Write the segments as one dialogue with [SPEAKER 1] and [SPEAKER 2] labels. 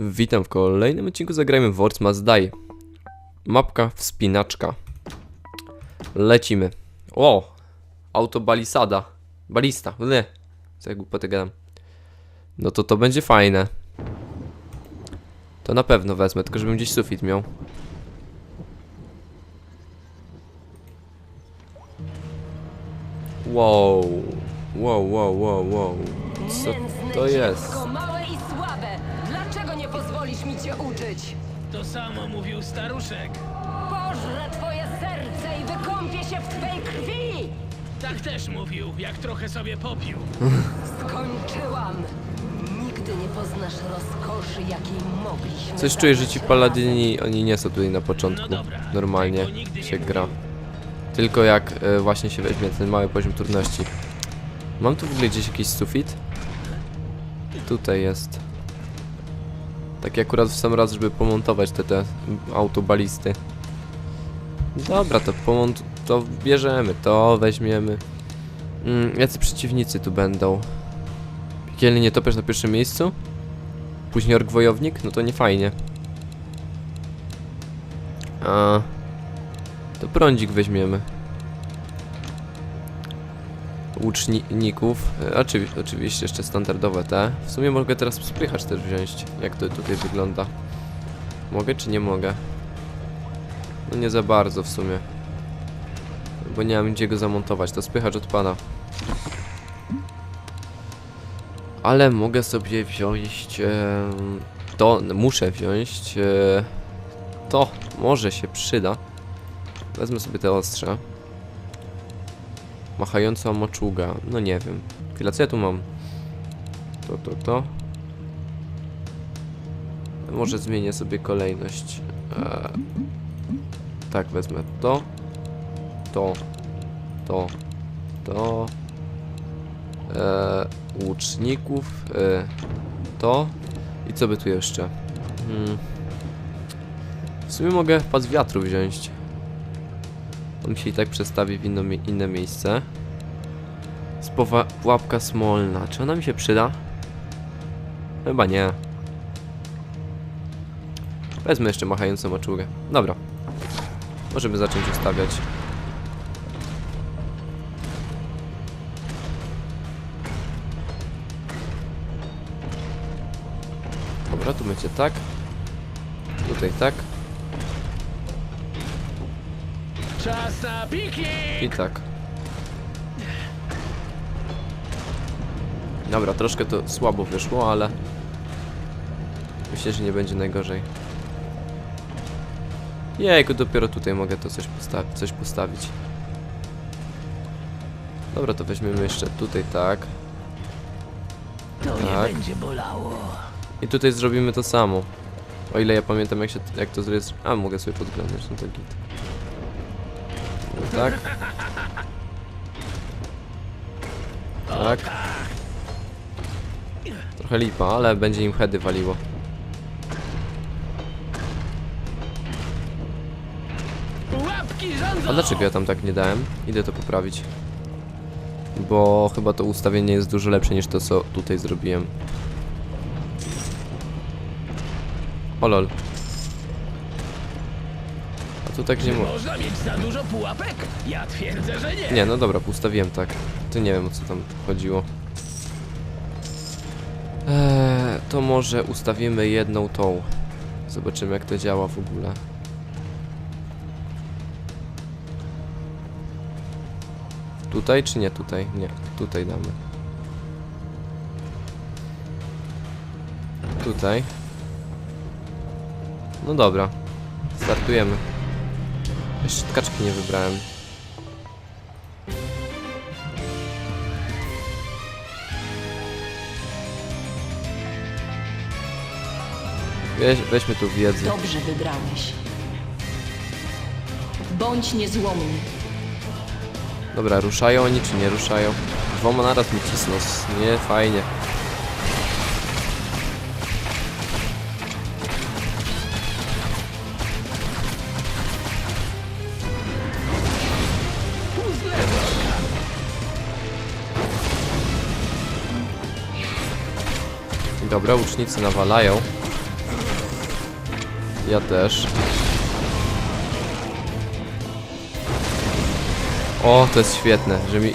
[SPEAKER 1] Witam w kolejnym odcinku Zagrajmy w Words Must Die. Mapka wspinaczka. Lecimy. O! Autobalisada. Balista. Nie. Co ja głupoty gadam. No to to będzie fajne. To na pewno wezmę, tylko żebym gdzieś sufit miał. Wow. Wow, wow, wow, wow. Co to jest?
[SPEAKER 2] Cię uczyć?
[SPEAKER 3] To samo mówił staruszek.
[SPEAKER 2] Pożrę twoje serce i wykąpię się w twej krwi!
[SPEAKER 3] Tak też mówił, jak trochę sobie popił.
[SPEAKER 2] Skończyłam. Nigdy nie poznasz rozkoszy, jakiej mogliśmy
[SPEAKER 1] Coś czuję, że ci paladyni, oni nie są tutaj na początku.
[SPEAKER 3] No dobra,
[SPEAKER 1] Normalnie
[SPEAKER 3] tego nigdy nie
[SPEAKER 1] się
[SPEAKER 3] mówił.
[SPEAKER 1] gra. Tylko jak e, właśnie się weźmie ten mały poziom trudności. Mam tu w ogóle gdzieś jakiś sufit? Tutaj jest. Taki akurat w sam raz, żeby pomontować te, te autobalisty. Dobra, to pomont... to bierzemy, to weźmiemy. Mm, jacy przeciwnicy tu będą? Piekielny nietoperz na pierwszym miejscu? Później ork wojownik? No to nie fajnie. A to prądzik weźmiemy. Łuczników. E, Oczywi oczywiście jeszcze standardowe te. W sumie mogę teraz spychacz też wziąć. Jak to tutaj wygląda. Mogę czy nie mogę? No nie za bardzo w sumie. Bo nie mam gdzie go zamontować. To spychacz odpada. Ale mogę sobie wziąć... E, to muszę wziąć... E, to może się przyda. Wezmę sobie te ostrze. Machająca moczuga. No nie wiem. Chwila, co ja tu mam? To, to, to. Może zmienię sobie kolejność. Eee, tak, wezmę to. To. To. To. Eee, łuczników. Eee, to. I co by tu jeszcze? Hmm. W sumie mogę pas wiatru wziąć. On się i tak przestawi w inno, inne miejsce. Pułapka smolna. Czy ona mi się przyda? Chyba nie. Wezmę jeszcze machającą maczugę. Dobra. Możemy zacząć ustawiać. Dobra, tu będzie tak. Tutaj tak.
[SPEAKER 3] Czas na piknik!
[SPEAKER 1] I tak. Dobra, troszkę to słabo wyszło, ale myślę, że nie będzie najgorzej. Jejku, dopiero tutaj mogę to coś, posta coś postawić. Dobra, to weźmiemy jeszcze tutaj tak.
[SPEAKER 3] To
[SPEAKER 1] Tak.
[SPEAKER 3] nie będzie bolało.
[SPEAKER 1] I tutaj zrobimy to samo. O ile ja pamiętam jak się jak to zrobić. A mogę sobie podglądać, no to git. No tak. Tak. Trochę lipa, ale będzie im heady waliło. A dlaczego ja tam tak nie dałem? Idę to poprawić. Bo chyba to ustawienie jest dużo lepsze niż to co tutaj zrobiłem. O lol. A tu tak nie mo...
[SPEAKER 3] można mieć za dużo pułapek? Ja twierdzę, że nie.
[SPEAKER 1] Nie, no dobra, ustawiłem tak. To nie wiem o co tam chodziło. Eee, to może ustawimy jedną tą. Zobaczymy jak to działa w ogóle. Tutaj czy nie tutaj? Nie, tutaj damy. Tutaj. No dobra. Startujemy. Jeszcze tkaczki nie wybrałem. Weź, weźmy tu wiedzy.
[SPEAKER 4] Dobrze wybrałeś. Bądź niezłomny.
[SPEAKER 1] Dobra, ruszają oni czy nie ruszają? Dwoma naraz mi cisną. Nie, fajnie. Dobra, łucznicy nawalają. Ja też. O, to jest świetne, że mi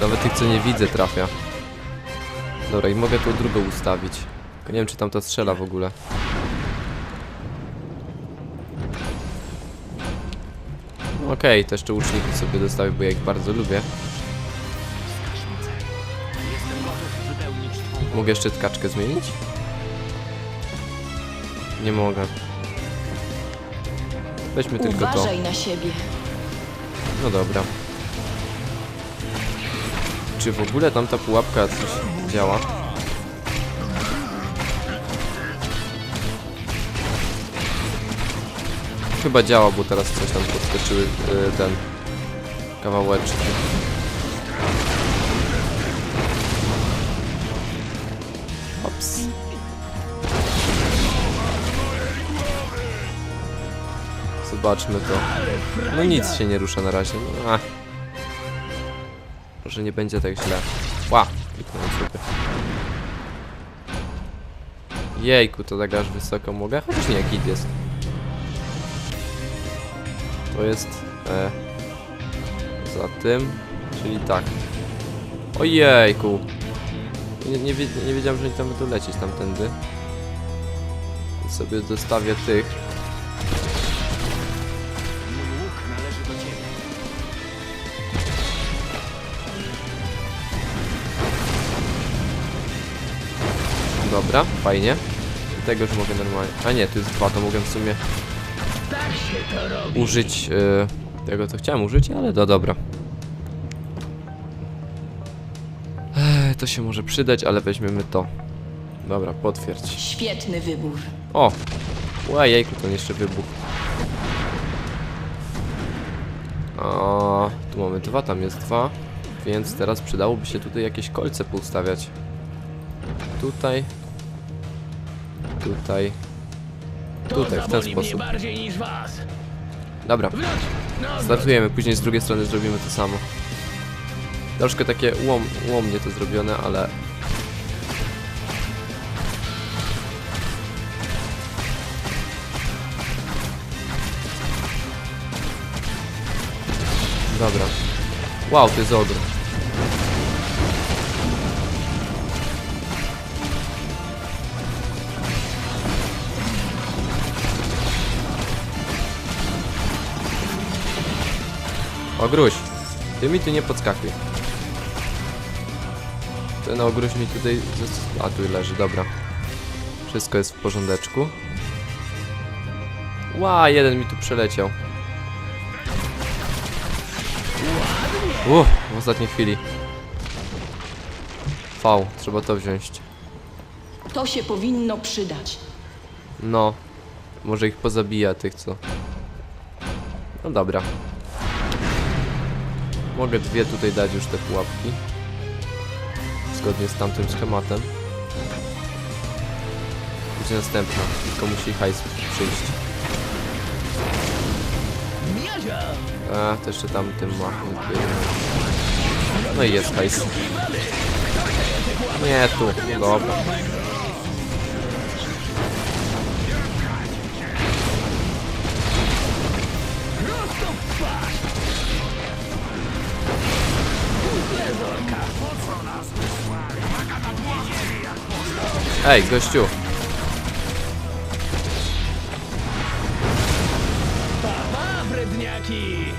[SPEAKER 1] nawet tych, co nie widzę, trafia. Dobra, i mogę tu drugą ustawić. Nie wiem, czy tam to strzela w ogóle. Okej, też jeszcze łuczników sobie dostawię, bo ja ich bardzo lubię. Mogę jeszcze tkaczkę zmienić? Nie mogę. Weźmy tylko to.
[SPEAKER 4] Uważaj na siebie.
[SPEAKER 1] No dobra. Czy w ogóle tam ta pułapka coś działa? Chyba działa, bo teraz coś tam podskoczyły y, ten kawałeczki. Zobaczmy to. No nic się nie rusza na razie. No. Może nie będzie tak źle. Ła! Kliknąłem sobie. Jejku, to tak aż wysoko mogę? Chociaż nie, git jest. To jest... E, za tym, czyli tak. Ojejku! Nie, nie, nie wiedziałem, że oni tam będą lecieć tamtędy. Sobie dostawię tych. Dobra, fajnie. Tego już mogę normalnie. A nie, tu jest dwa, to mogę w sumie użyć e, tego, co chciałem użyć, ale no dobra. Ech, to się może przydać, ale weźmiemy to. Dobra, potwierdź.
[SPEAKER 4] Świetny wybór.
[SPEAKER 1] O! Łajejku, to jeszcze wybuch. A, tu mamy dwa, tam jest dwa. Więc teraz przydałoby się tutaj jakieś kolce poustawiać. Tutaj. Tutaj. Tutaj, w ten sposób. Dobra, startujemy, później z drugiej strony zrobimy to samo. Troszkę takie łom, łomnie to zrobione, ale... Dobra. Wow, to jest ogr. Ogruś, ty mi tu nie podskakuj. Ten ogruś mi tutaj... A, tu leży, dobra. Wszystko jest w porządeczku. Ła, jeden mi tu przeleciał. Uff, w ostatniej chwili. V, trzeba to wziąć.
[SPEAKER 4] To się powinno przydać.
[SPEAKER 1] No, może ich pozabija tych, co... No dobra. Mogę dwie tutaj dać już te pułapki. Zgodnie z tamtym schematem. Będzie następna, tylko musi hajs przyjść. A, to jeszcze tamtym machem. No i jest hajs. Nie, tu, dobra. Ej, gościu,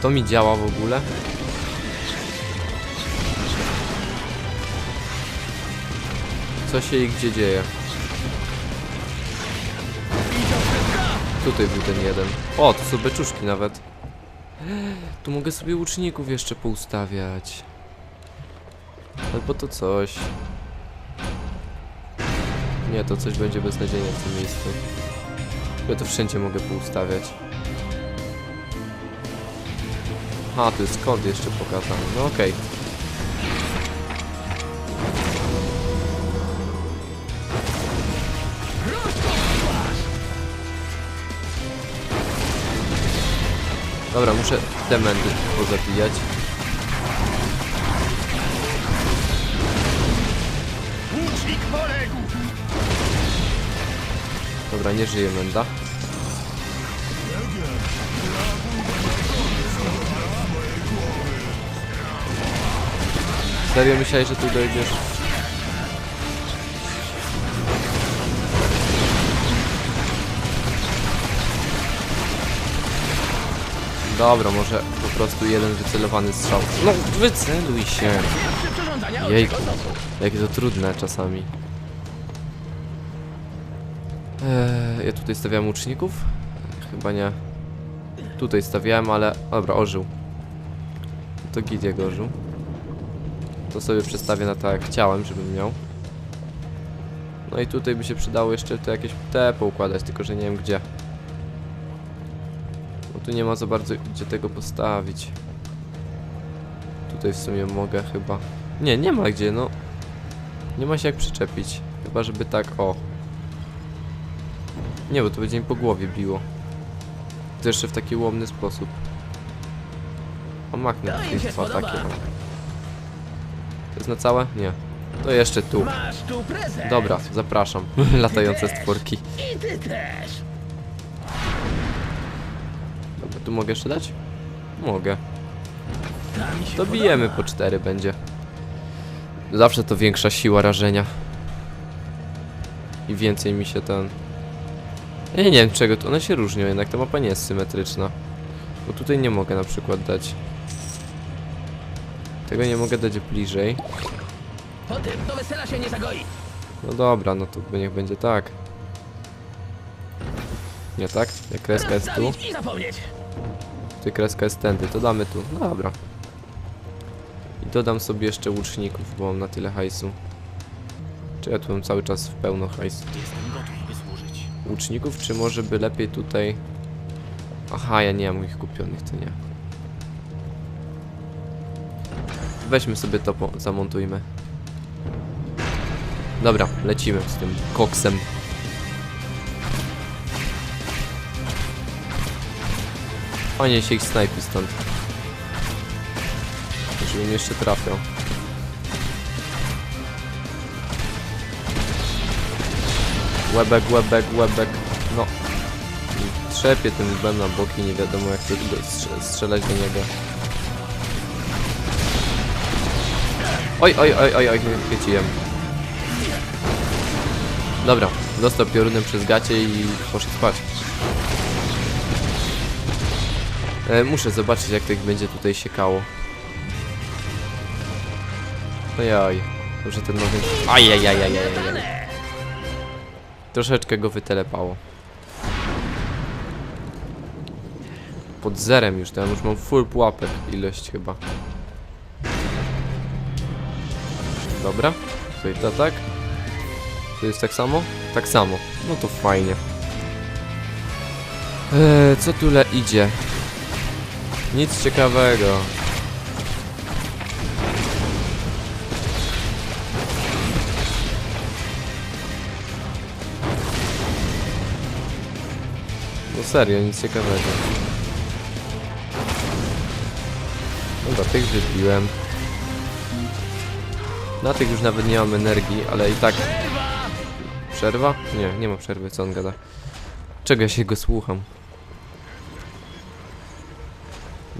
[SPEAKER 1] to mi działa w ogóle? Co się i gdzie dzieje? Tutaj był ten jeden. O, to są beczuszki nawet. Tu mogę sobie łuczników jeszcze poustawiać. Albo to coś. Nie, to coś będzie beznadziejne w tym miejscu. Ja to wszędzie mogę poustawiać. A, tu jest kod jeszcze pokazany. No okej. Dobra, muszę mędy pozabijać. Dobra, nie żyje Menda. Serio myślałeś, że tu dojdziesz? Dobra, może po prostu jeden wycelowany strzał. No, wyceluj się. Jejku, jakie to trudne czasami. Eee, ja tutaj stawiałem łuczników? Chyba nie. Tutaj stawiałem, ale... Dobra, ożył. To git ożył. To sobie przestawię na tak jak chciałem, żebym miał. No i tutaj by się przydało jeszcze to jakieś te poukładać, tylko że nie wiem gdzie. Bo tu nie ma za bardzo gdzie tego postawić. Tutaj w sumie mogę chyba. Nie, nie ma gdzie, no. Nie ma się jak przyczepić. Chyba, żeby tak, o. Nie, bo to będzie mi po głowie biło. To jeszcze w taki łomny sposób. O,
[SPEAKER 3] To
[SPEAKER 1] maknę
[SPEAKER 3] się
[SPEAKER 1] dwa takie. mam. To jest na całe? Nie. To jeszcze tu. Dobra, zapraszam. Latające stworki. Dobra, tu mogę jeszcze dać? Mogę. To bijemy po cztery będzie. Zawsze to większa siła rażenia. I więcej mi się ten... Ja nie wiem czego, to one się różnią jednak, ta mapa nie jest symetryczna. Bo tutaj nie mogę na przykład dać... Tego nie mogę dać bliżej.
[SPEAKER 3] Po tym do wesela się nie zagoi.
[SPEAKER 1] No dobra, no to niech będzie tak. Nie tak? Jak kreska jest tu, tutaj kreska jest tędy, to damy tu. No dobra. I dodam sobie jeszcze łuczników, bo mam na tyle hajsu. Czy ja tu mam cały czas w pełno hajsu? Łuczników, czy może by lepiej tutaj... Aha, ja nie mam ich kupionych, to nie. Weźmy sobie to, zamontujmy. Dobra, lecimy z tym koksem. Fajnie się ich snajpi stąd. Żebym jeszcze trafiał. Łebek, łebek, łebek. No. I Trzepie tym łbem na boki, nie wiadomo jak to strzelać do niego. Oj, oj, oj, oj, oj, chwyciłem. Dobra, dostał piorunem przez gacie i poszedł spać. E, muszę zobaczyć jak to ich będzie tutaj siekało. Ojoj, może ten nowy... Ajajajajajaj. Troszeczkę go wytelepało. Pod zerem już, to ja już mam full pułapek ilość chyba. Dobra, tutaj to tak. To jest tak samo? Tak samo. No to fajnie. Eee, co tu le idzie? Nic ciekawego. Serio, nic ciekawego. Dobra, tych wybiłem. Na tych już nawet nie mam energii, ale i tak... Przerwa? Nie, nie ma przerwy, co on gada. Czego ja się go słucham?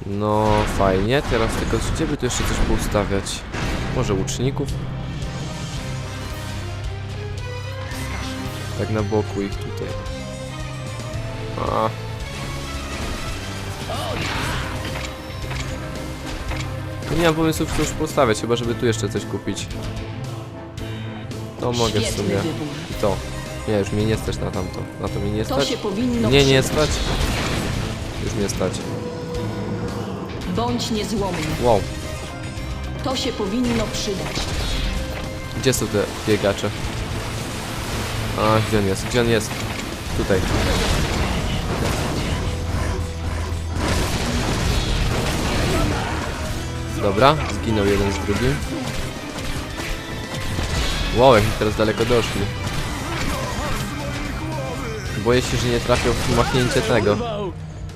[SPEAKER 1] No, fajnie. Teraz tylko, gdzie by tu jeszcze coś poustawiać? Może łuczników? Tak na boku ich tutaj. A. Nie mam pomysłów, co już postawiać, chyba żeby tu jeszcze coś kupić. To mogę w sumie. I to. Nie, już mnie nie stać na tamto. Na to mnie nie
[SPEAKER 4] To
[SPEAKER 1] stać.
[SPEAKER 4] się powinno
[SPEAKER 1] Nie, nie stać. Już mnie stać.
[SPEAKER 4] Bądź niezłomny.
[SPEAKER 1] Wow.
[SPEAKER 4] To się powinno przydać.
[SPEAKER 1] Gdzie są te biegacze? A, gdzie on jest? Gdzie on jest? Tutaj. Dobra, zginął jeden z drugim. Wow, jak teraz daleko doszli. Boję się, że nie trafią w machnięcie tego.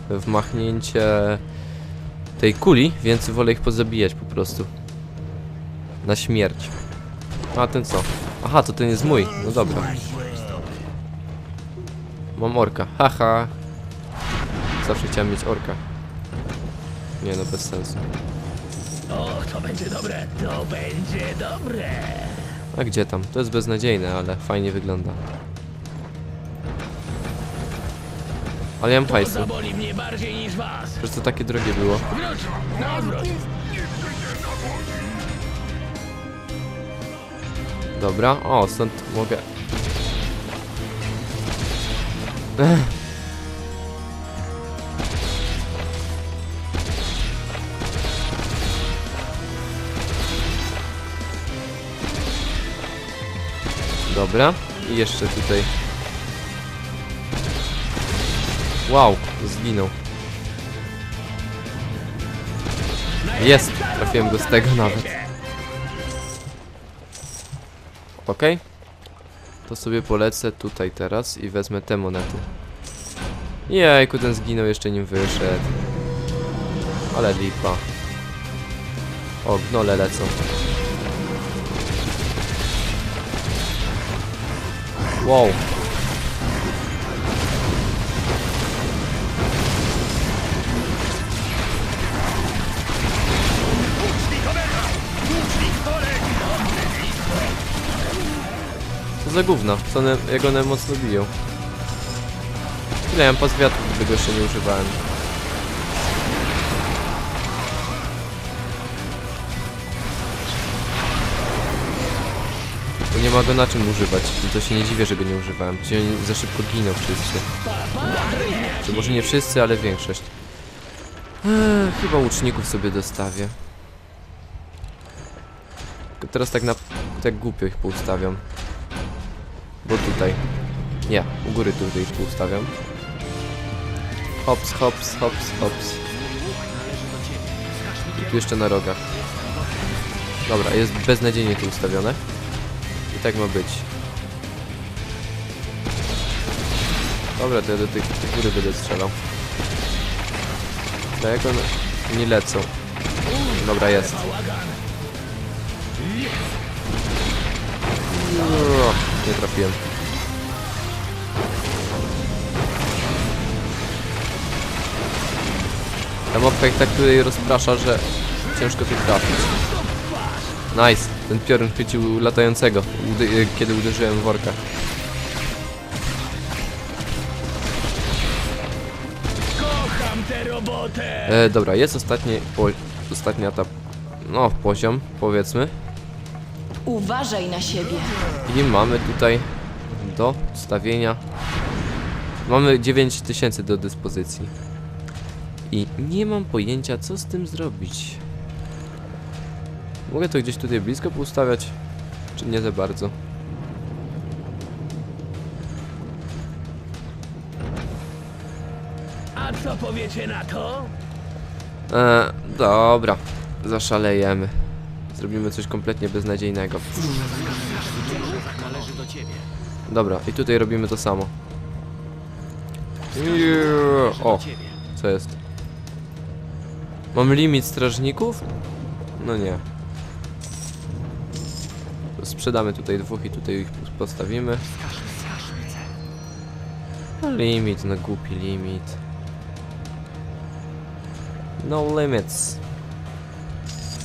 [SPEAKER 1] W machnięcie tej kuli, więc wolę ich pozabijać po prostu. Na śmierć. A ten co? Aha, to ten jest mój. No dobra. Mam orka. Haha. Zawsze chciałem mieć orka. Nie no, bez sensu.
[SPEAKER 3] O, to będzie dobre, to będzie dobre.
[SPEAKER 1] A gdzie tam? To jest beznadziejne, ale fajnie wygląda. Ale ja mam
[SPEAKER 3] To
[SPEAKER 1] hajsu.
[SPEAKER 3] zaboli mnie bardziej niż was.
[SPEAKER 1] Przecież to takie drogie było.
[SPEAKER 3] Wróć, na odwrót.
[SPEAKER 1] Dobra, o, stąd mogę... Ech. Dobra, i jeszcze tutaj... Wow, zginął. Jest, trafiłem go z tego nawet. Okej. To sobie polecę tutaj teraz i wezmę te monety. Jejku, ten zginął jeszcze nim wyszedł. Ale lipa. O, gnole lecą. Wow. Co za gówno? Co one, jak one mocno biją? Ile ja mam pas wiatru, tego jeszcze nie używałem. Nie ma go na czym używać. To się nie dziwię, że go nie używałem. Ci oni za szybko giną wszyscy. Czy może nie wszyscy, ale większość. Ech, chyba łuczników sobie dostawię. Tylko teraz tak na... tak głupio ich poustawiam. Bo tutaj. Nie, u góry tutaj ich poustawiam. Hops, hops, hops, hops. I tu jeszcze na rogach. Dobra, jest beznadziejnie tu ustawione. I tak ma być. Dobra, to ja do tej góry będę strzelał. To jak one nie lecą. Dobra, jest. Uuu, Nie trafiłem. Ta mapka ich tak tutaj rozprasza, że ciężko tu trafić. Nice. Ten piorun chwycił latającego, udy- y, kiedy uderzyłem w worka.
[SPEAKER 3] Kocham tę robotę.
[SPEAKER 1] E, dobra, jest ostatni, po, ostatnia ta, no, poziom, powiedzmy.
[SPEAKER 4] Uważaj na siebie.
[SPEAKER 1] I mamy tutaj do stawienia. Mamy 9000 do dyspozycji. I nie mam pojęcia, co z tym zrobić. Mogę to gdzieś tutaj blisko poustawiać? Czy nie za bardzo?
[SPEAKER 3] A co powiecie na to?
[SPEAKER 1] E, dobra, zaszalejemy. Zrobimy coś kompletnie beznadziejnego. Dobra, i tutaj robimy to samo. O, co jest? Mam limit strażników? No nie. Sprzedamy tutaj dwóch i tutaj ich postawimy. No limit, no głupi limit. No limits.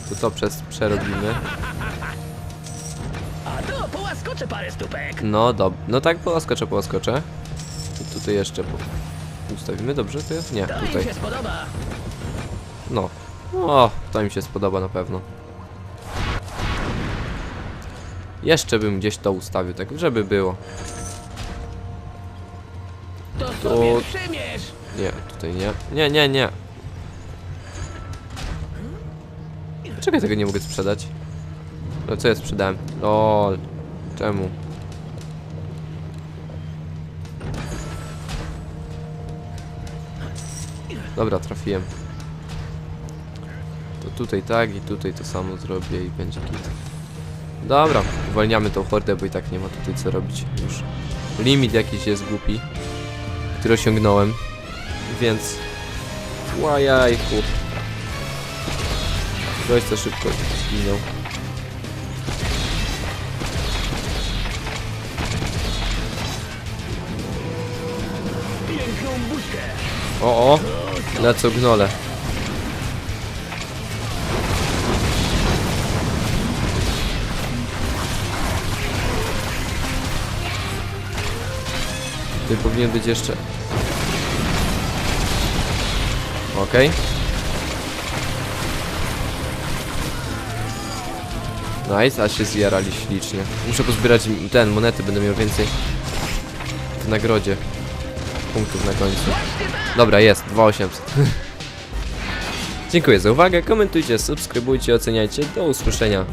[SPEAKER 1] To to przez przerobimy.
[SPEAKER 3] A to połaskoczę parę stópek.
[SPEAKER 1] No dob, no tak połaskoczę, połaskoczę. I tutaj jeszcze po... ustawimy, dobrze to jest? Nie,
[SPEAKER 3] im
[SPEAKER 1] tutaj. No. O, to mi się spodoba na pewno. Jeszcze bym gdzieś to ustawił, tak żeby było.
[SPEAKER 3] To przymierz.
[SPEAKER 1] Nie, tutaj nie. Nie, nie, nie. Czekaj, tego nie mogę sprzedać. No co ja sprzedałem? Lol. Czemu? Dobra, trafiłem. To tutaj tak i tutaj to samo zrobię i będzie git. Dobra, uwalniamy tą hordę, bo i tak nie ma tutaj co robić już. Limit jakiś jest głupi, który osiągnąłem. Więc... Łajajku. Gość co szybko zginął. O, o! Lecą gnole. Tutaj powinien być jeszcze... Okej. Nice, a się zjarali ślicznie. Muszę pozbierać ten, monety, będę miał więcej w nagrodzie. Punktów na końcu. Dobra, jest, 2800. Dziękuję za uwagę, komentujcie, subskrybujcie, oceniajcie. Do usłyszenia